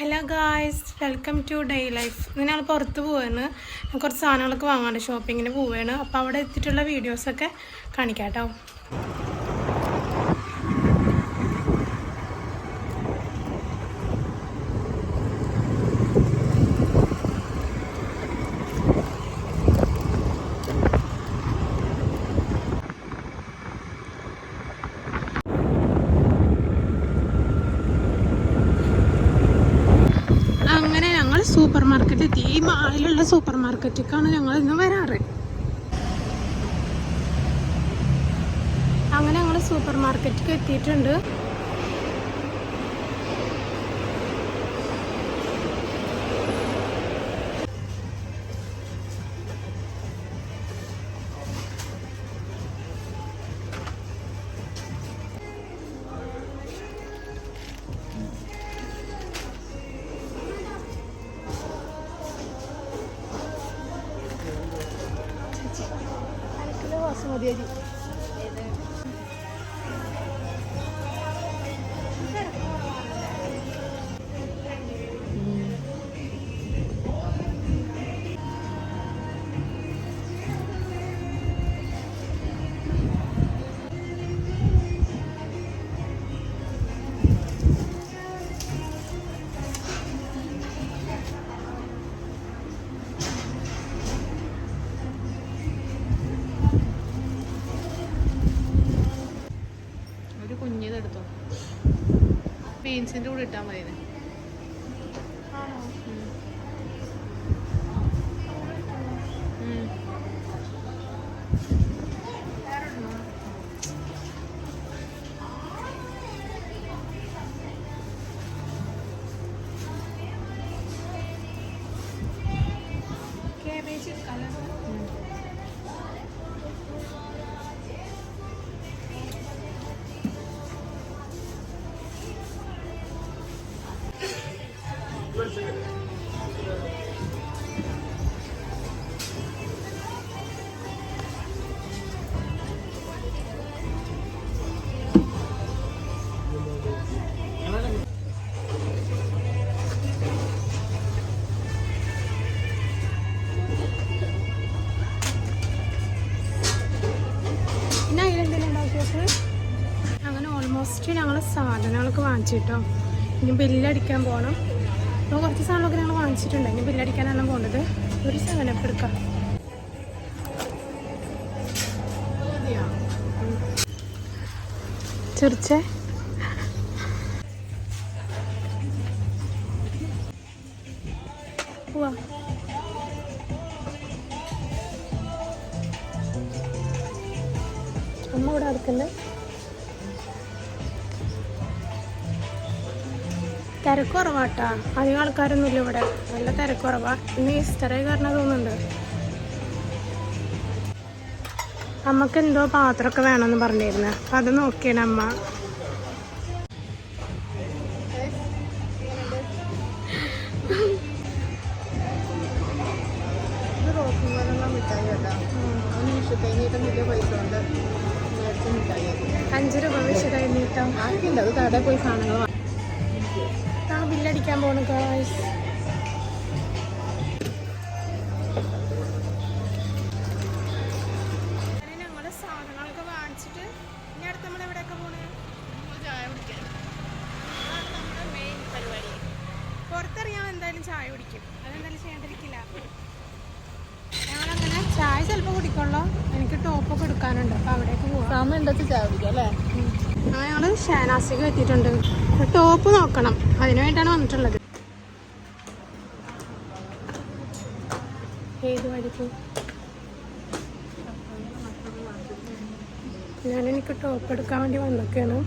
Hello guys welcome to day life. ഞങ്ങൾ പുറത്ത് പോവാണ്. കുറച്ച് സാധനങ്ങളൊക്കെ വാങ്ങാണ്ട് ഷോപ്പിങ്ങിന് പോവുകയാണ് അപ്പോൾ അവിടെ എത്തിയിട്ടുള്ള വീഡിയോസൊക്കെ കാണിക്കാം കേട്ടോ അങ്ങനെ ഞങ്ങൾ സൂപ്പർ മാർക്കറ്റ് എത്തി ഈ മാളിലുള്ള സൂപ്പർ മാർക്കറ്റിലേക്കാണ് ഞങ്ങൾ ഇന്ന് വരാറ്. അങ്ങനെ ഞങ്ങൾ സൂപ്പർ മാർക്കറ്റിലേക്ക് എത്തിയിട്ടുണ്ട്. ഒരു ബീൻസിന്റെ കൂടെ ഇട്ടാൽ മതി അങ്ങനെ ഓൾമോസ്റ്റ് ഞങ്ങൾ സാധനങ്ങളൊക്കെ വാങ്ങിച്ചിട്ടോ. ഇനി ബില്ലടിക്കാൻ പോകണം അപ്പോൾ കുറച്ച് സാധനങ്ങളൊക്കെ ഞങ്ങൾ വാങ്ങിച്ചിട്ടുണ്ട്. ഇനി ബില്ലടിക്കാനാണ് പോകുന്നത് ഒരു സാധനം എടുക്കാം. ചെറിച്ചേ? പോവാ അമ്മ ഇവിടെ അടുക്കല്ലേ തിരക്ക് കുറവാട്ടാ അധികം ആൾക്കാരൊന്നുമില്ല ഇവിടെ. നല്ല തിരക്ക് കുറവാ ഇന്ന് ഈസ്റ്ററായി കാരണം തോന്നുന്നുണ്ട്. അമ്മയ്ക്ക് എന്തോ പാത്രമൊക്കെ വേണമെന്ന് പറഞ്ഞിരുന്നു. അപ്പം അത് നോക്കിയാണ് അമ്മ. ഇത് റോസ് മിഠായി കേട്ടോ. പൈസ ഉണ്ട്. അഞ്ച് രൂപ വിഷു കഴിഞ്ഞിട്ടോ ആർക്കില്ല അത് കടയിൽ പോയി സാധനങ്ങൾ ആ ബില്ലടിക്കാൻ പോണു ഗായ്സ് പുറത്തിറങ്ങിയാൽ എന്തായാലും ചായ കുടിക്കും. അതെന്തായാലും ചെയ്യാണ്ടിരിക്കില്ല. ഞങ്ങളങ്ങനെ ചായ ചിലപ്പോൾ കുടിക്കുള്ളൂ. എനിക്ക് അപ്പോൾ ഉണ്ടത്ത് ചായ കുടിക്കാം അല്ലേ? ഞങ്ങൾ ഷാനാസിക്ക് എത്തിയിട്ടുണ്ട്. ടോപ്പ് നോക്കണം. അതിനു വേണ്ടിയാണ് വന്നിട്ടുള്ളത്. ഏത് വഴിക്ക്? ഞാൻ എനിക്ക് ടോപ്പ് എടുക്കാൻ വേണ്ടി വന്നൊക്കെയാണ്.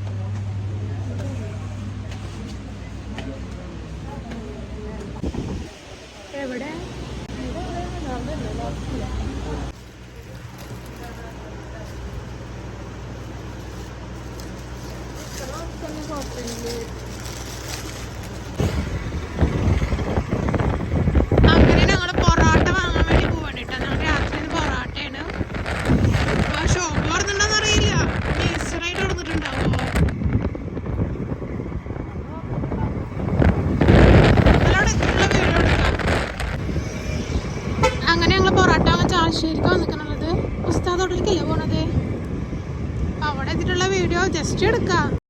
എവിടെ? താമരശ്ശേരിക്ക് വന്നിരിക്കണുള്ളത് ഉസ്താദോട്ടിലേക്കല്ലേ പോണത്? അവിടെ എത്തിയിട്ടുള്ള വീഡിയോ ജസ്റ്റ് എടുക്കാം.